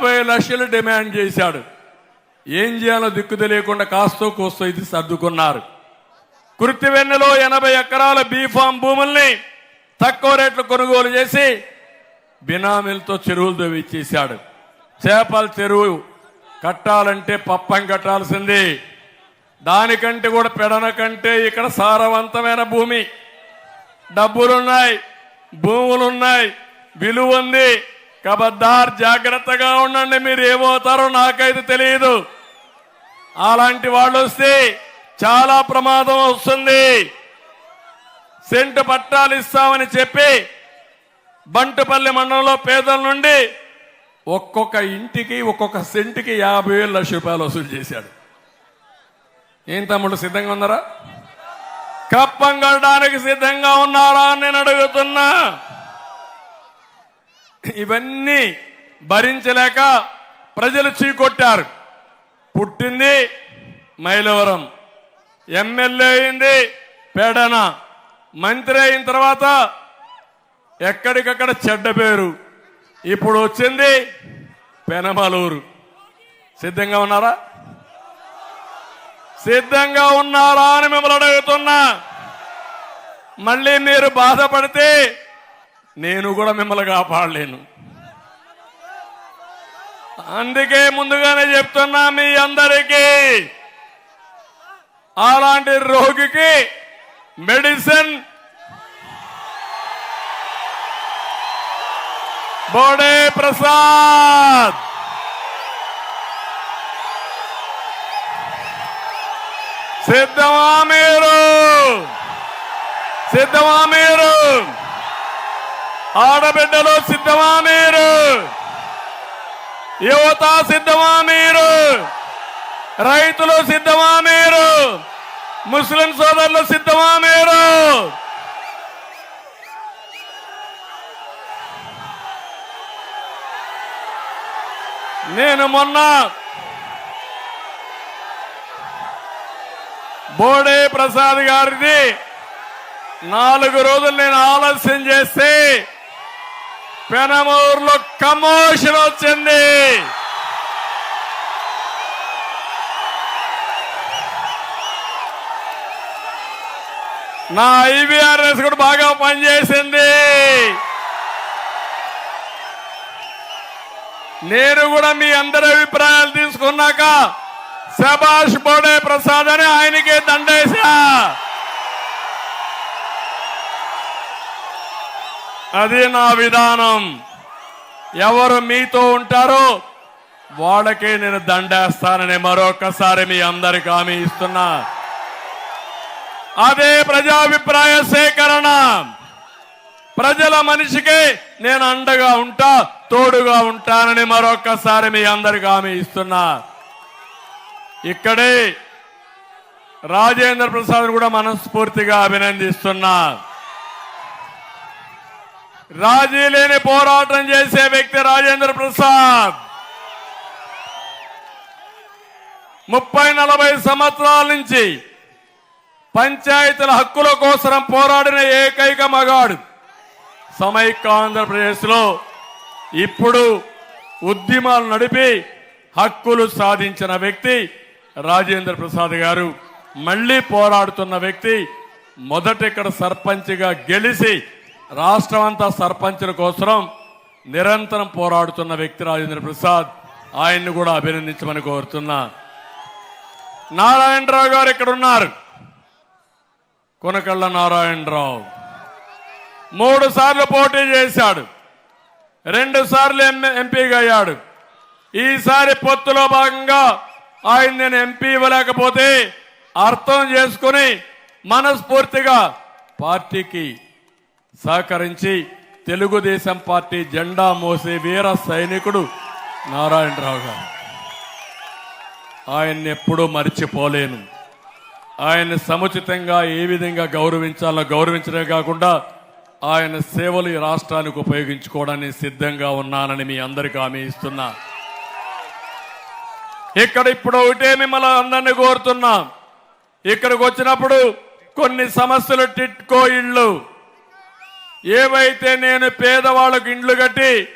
యాభై లక్షలు డిమాండ్ చేశాడు. ఏం చేయాలో దిక్కు తెలియకుండా కాస్తో కోస్తో ఇది సర్దుకున్నారు. కుర్తివెన్నెలో ఎనభై ఎకరాల బీఫామ్ భూముల్ని తక్కువ రేట్లు కొనుగోలు చేసి బినామీలతో చెరువులు తవ్విచ్చేశాడు. చేపల చెరువు కట్టాలంటే పప్పం కట్టాల్సింది. దానికంటే కూడా పెడన కంటే ఇక్కడ సారవంతమైన భూమి. డబ్బులున్నాయి భూములున్నాయి విలువ ఉంది. కబద్దార్ జాగ్రత్తగా ఉండండి మీరు ఏమవుతారో నాకైతే తెలియదు అలాంటి వాళ్ళు వస్తే చాలా ప్రమాదం వస్తుంది. సెంటు పట్టాలు ఇస్తామని చెప్పి బంటుపల్లి మండలంలో పేదల నుండి ఒక్కొక్క ఇంటికి ఒక్కొక్క సెంటుకి యాభై వేల లక్ష రూపాయలు వసూలు చేశాడు. ఏం తమ్ముడు సిద్ధంగా ఉన్నారా? కప్పం కట్టడానికి సిద్ధంగా ఉన్నారా అని నేను అడుగుతున్నా. ఇవన్నీ భరించలేక ప్రజలు చీకొట్టారు. పుట్టింది మైలవరం. ఎమ్మెల్యే అయింది పేడన. మంత్రి అయిన తర్వాత ఎక్కడికక్కడ చెడ్డ పేరు. ఇప్పుడు వచ్చింది పెనమలూరు. సిద్ధంగా ఉన్నారా? సిద్ధంగా ఉన్నారా అని మిమ్మల్ని అడుగుతున్నా. మళ్ళీ మీరు బాధపడితే నేను కూడా మిమ్మల్ని కాపాడలేను. అందుకే ముందుగానే చెప్తున్నా మీ అందరికీ. అలాంటి రోగికి మెడిసిన్ బోడే ప్రసాద్. సిద్ధమా మీరు? సిద్ధమా మీరు? ఆడబిడ్డలు సిద్ధమా మీరు? యువత సిద్ధమా మీరు? రైతులు సిద్ధమా మీరు? ముస్లిం సోదరులు సిద్ధమా మీరు? నేను మొన్న బోడే ప్రసాద్ గారిది నాలుగు రోజులు నేను ఆలస్యం చేస్తే పెనమూరులో కమోషన్ వచ్చింది. నా ఐబీఆర్ఎస్ కూడా బాగా పనిచేసింది. నేను కూడా మీ అందరి అభిప్రాయాలు తీసుకున్నాక శభాష్ బోడే ప్రసాద్ అని ఆయనకే దండేశా. అది నా విధానం. ఎవరు మీతో ఉంటారో వాళ్ళకే నేను దండేస్తానని మరొకసారి మీ అందరికి హామీ ఇస్తున్నా. అదే ప్రజాభిప్రాయ సేకరణ. ప్రజల మనిషికి నేను అండగా ఉంటా తోడుగా ఉంటానని మరొకసారి మీ అందరికి హామీ ఇస్తున్నా. ఇక్కడే రాజేంద్ర ప్రసాద్ కూడా మనస్ఫూర్తిగా అభినందిస్తున్నా. రాజీ లేని పోరాటం చేసే వ్యక్తి రాజేంద్ర ప్రసాద్. ముప్పై నలభై సంవత్సరాల నుంచి పంచాయతీల హక్కుల కోసం పోరాడిన ఏకైక మగాడు సమైక్య ఆంధ్రప్రదేశ్లో ఇప్పుడు ఉద్యమాలు నడిపి హక్కులు సాధించిన వ్యక్తి రాజేంద్ర ప్రసాద్ గారు. మళ్ళీ పోరాడుతున్న వ్యక్తి మొదట ఇక్కడ సర్పంచ్గా గెలిచి రాష్ట్రం అంతా సర్పంచుల కోసం నిరంతరం పోరాడుతున్న వ్యక్తి రాజేంద్ర ప్రసాద్. ఆయన్ని కూడా అభినందించమని కోరుతున్నా. నారాయణరావు గారు ఇక్కడ ఉన్నారు కొనకళ్ళ నారాయణరావు. మూడు సార్లు పోటీ చేశాడు. రెండు సార్లు ఎం- ఎంపీగా అయ్యాడు. ఈసారి పొత్తులో భాగంగా ఆయన నేను ఎంపీ ఇవ్వలేకపోతే అర్థం చేసుకుని మనస్ఫూర్తిగా పార్టీకి సహకరించి తెలుగుదేశం పార్టీ జెండా మోసే వీర సైనికుడు నారాయణరావు గారు. ఆయన్ని ఎప్పుడూ మర్చిపోలేను. ఆయన్ని సముచితంగా ఏ విధంగా గౌరవించాలో గౌరవించడమే కాకుండా ఆయన సేవలు ఈ రాష్ట్రానికి ఉపయోగించుకోవడానికి సిద్ధంగా ఉన్నానని మీ అందరికీ హామీ ఇస్తున్నా. ఇక్కడ ఇప్పుడు ఒకటే మిమ్మల్ని అందరినీ కోరుతున్నాం. ఇక్కడికి వచ్చినప్పుడు కొన్ని సమస్యలు టిట్కో ఇళ్ళు. ఏవైతే నేను పేదవాళ్ళకు ఇండ్లు కట్టి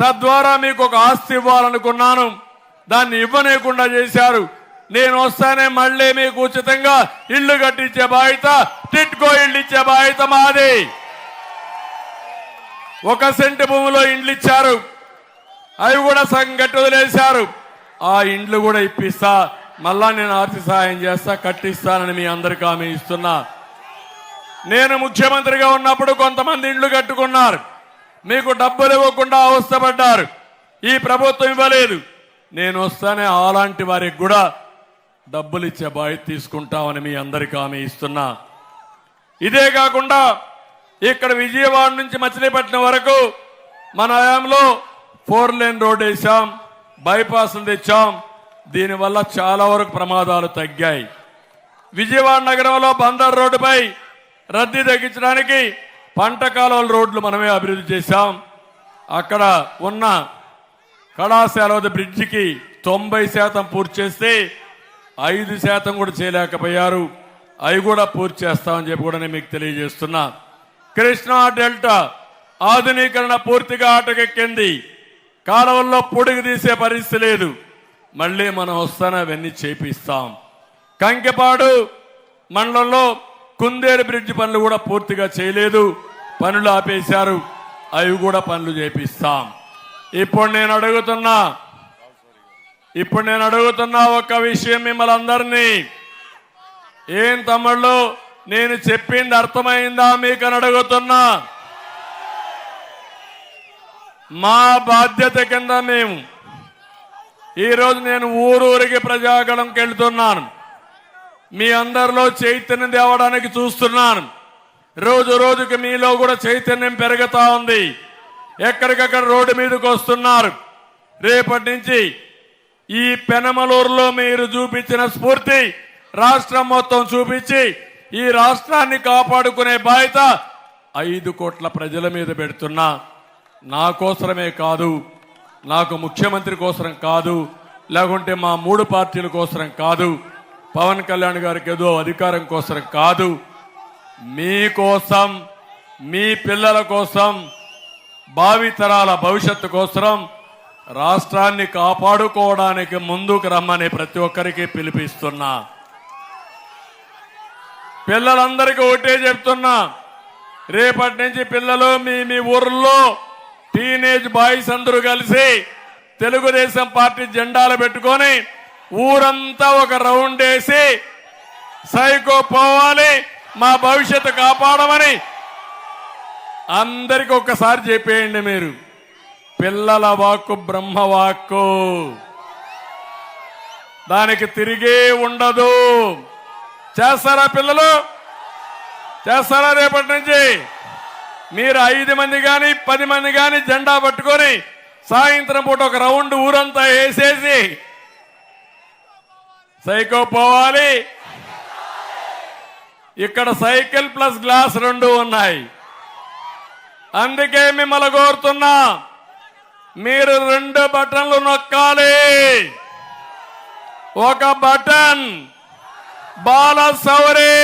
తద్వారా మీకు ఒక ఆస్తి ఇవ్వాలనుకున్నాను దాన్ని ఇవ్వనేకుండా చేశారు నేను వస్తానే మళ్ళీ మీకు ఉచితంగా ఇల్లు కట్టించే బాధ్యత టిట్కో ఇల్లు ఇచ్చే బాధ్యత మాది. ఒక సెంటు భూమిలో ఇండ్లు ఇచ్చారు అవి కూడా సగం వదిలేశారు. ఆ ఇండ్లు కూడా ఇప్పిస్తా మళ్ళా నేను ఆర్థిక సహాయం చేస్తా కట్టిస్తానని మీ అందరికీ హామీ ఇస్తున్నా. నేను ముఖ్యమంత్రిగా ఉన్నప్పుడు కొంతమంది ఇండ్లు కట్టుకున్నారు. మీకు డబ్బులు ఇవ్వకుండా అవస్థపడ్డారు. ఈ ప్రభుత్వం ఇవ్వలేదు. నేను వస్తానే అలాంటి వారికి కూడా డబ్బులు ఇచ్చే బాధ్యత తీసుకుంటామని మీ అందరికీ హామీ ఇస్తున్నా. ఇదే కాకుండా ఇక్కడ విజయవాడ నుంచి మచిలీపట్నం వరకు మన హయాంలో ఫోర్ లేన్ రోడ్ వేసాం బైపాస్ తెచ్చాం. దీనివల్ల చాలా వరకు ప్రమాదాలు తగ్గాయి. విజయవాడ నగరంలో బందర్ రోడ్డుపై రద్దీ తగ్గించడానికి పంట కాలువల రోడ్లు మనమే అభివృద్ధి చేశాం. అక్కడ ఉన్న కళాశాల బ్రిడ్జికి తొంభై శాతం పూర్తి చేస్తే ఐదు శాతం కూడా చేయలేకపోయారు. అవి కూడా పూర్తి చేస్తామని చెప్పి కూడా నేను మీకు తెలియజేస్తున్నా. కృష్ణా డెల్టా ఆధునీకరణ పూర్తిగా ఆటకెక్కింది కాలువల్లో పొడుగు తీసే పరిస్థితి లేదు. మళ్ళీ మనం వస్తానే అవన్నీ చేపిస్తాం. కంకెపాడు మండలంలో కుందేరు బ్రిడ్జ్ పనులు కూడా పూర్తిగా చేయలేదు. పనులు ఆపేశారు. అవి కూడా పనులు చేపిస్తాం. ఇప్పుడు నేను అడుగుతున్నా ఇప్పుడు నేను అడుగుతున్నా ఒక విషయం మిమ్మల్ని అందరినీ. ఏం తమ్ముళ్ళు నేను చెప్పింది అర్థమైందా మీకు అని అడుగుతున్నా. మా బాధ్యత కింద మేము. ఈరోజు నేను ఊరూరికి ప్రజాగణంకి వెళ్తున్నాను. మీ అందరిలో చైతన్యం తేవడానికి చూస్తున్నాను. రోజు రోజుకి మీలో కూడా చైతన్యం పెరుగుతా ఉంది. ఎక్కడికక్కడ రోడ్డు మీదకి వస్తున్నారు. రేపటి నుంచి ఈ పెనమలూరులో మీరు చూపించిన స్ఫూర్తి రాష్ట్రం మొత్తం చూపించి ఈ రాష్ట్రాన్ని కాపాడుకునే బాధ్యత ఐదు కోట్ల ప్రజల మీద పెడుతున్నా. నా కోసమే కాదు నాకు ముఖ్యమంత్రి కోసరం కాదు లేకుంటే మా మూడు పార్టీల కోసరం కాదు. పవన్ కళ్యాణ్ గారికి ఏదో అధికారం కోసం కాదు. మీకోసం మీ పిల్లల కోసం భావితరాల భవిష్యత్తు కోసం రాష్ట్రాన్ని కాపాడుకోవడానికి ముందుకు రమ్మని ప్రతి ఒక్కరికి పిలిపిస్తున్నా. పిల్లలందరికీ ఒకటే చెప్తున్నా. రేపటి నుంచి పిల్లలు మీ మీ ఊర్లో టీనేజ్ బాయ్స్ అందరూ కలిసి తెలుగుదేశం పార్టీ జెండాలు పెట్టుకొని ఊరంతా ఒక రౌండ్ వేసి సైకో పోవాలి మా భవిష్యత్తు కాపాడమని అందరికి ఒక్కసారి చెప్పేయండి మీరు. పిల్లల వాక్కు బ్రహ్మ వాక్కు. దానికి తిరిగే ఉండదు. చేస్తారా పిల్లలు? చేస్తారా రేపటి నుంచి? మీరు ఐదు మంది కానీ పది మంది కానీ జెండా పట్టుకొని సాయంత్రం పూట ఒక రౌండ్ ఊరంతా వేసేసి సైకో పోవాలి. ఇక్కడ సైకిల్ ప్లస్ గ్లాస్ రెండు ఉన్నాయి. అందుకే మిమ్మల్ని కోరుతున్నా మీరు రెండు బటన్లు నొక్కాలి. ఒక బటన్ బాల సౌరి.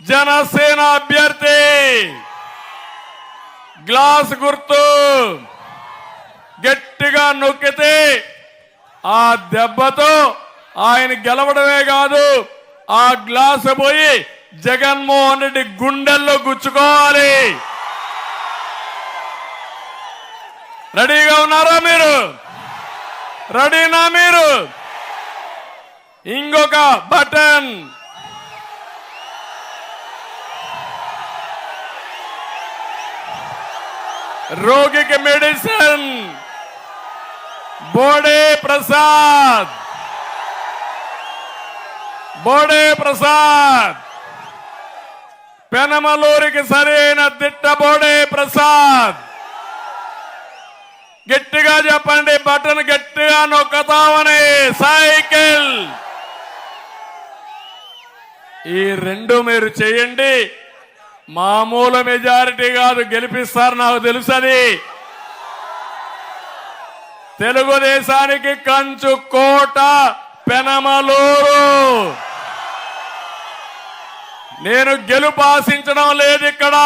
జనసేన అభ్యర్థి గ్లాస్ గుర్తు గట్టిగా నొక్కితే ఆ దెబ్బతో ఆయన గెలవడమే కాదు ఆ గ్లాస్ పోయి జగన్మోహన్ రెడ్డి గుండెల్లో గుచ్చుకోవాలి. రెడీగా ఉన్నారా మీరు? రెడీనా మీరు? ఇంకొక బటన్. రోగికి మెడిసిన్. బోడే ప్రసాద్. బోడే ప్రసాద్. పెనమలూరికి సరైన దిట్ట బోడే ప్రసాద్. గట్టిగా చెప్పండి బటన్ గట్టిగా నొక్కతామని సైకిల్. ఈ రెండు మీరు చేయండి. మామూలు మెజారిటీ కాదు గెలిపిస్తారు నాకు తెలుసది. తెలుగుదేశానికి కంచు కోట పెనమలూరు. నేను గెలుపు ఆశించడం లేదు ఇక్కడ.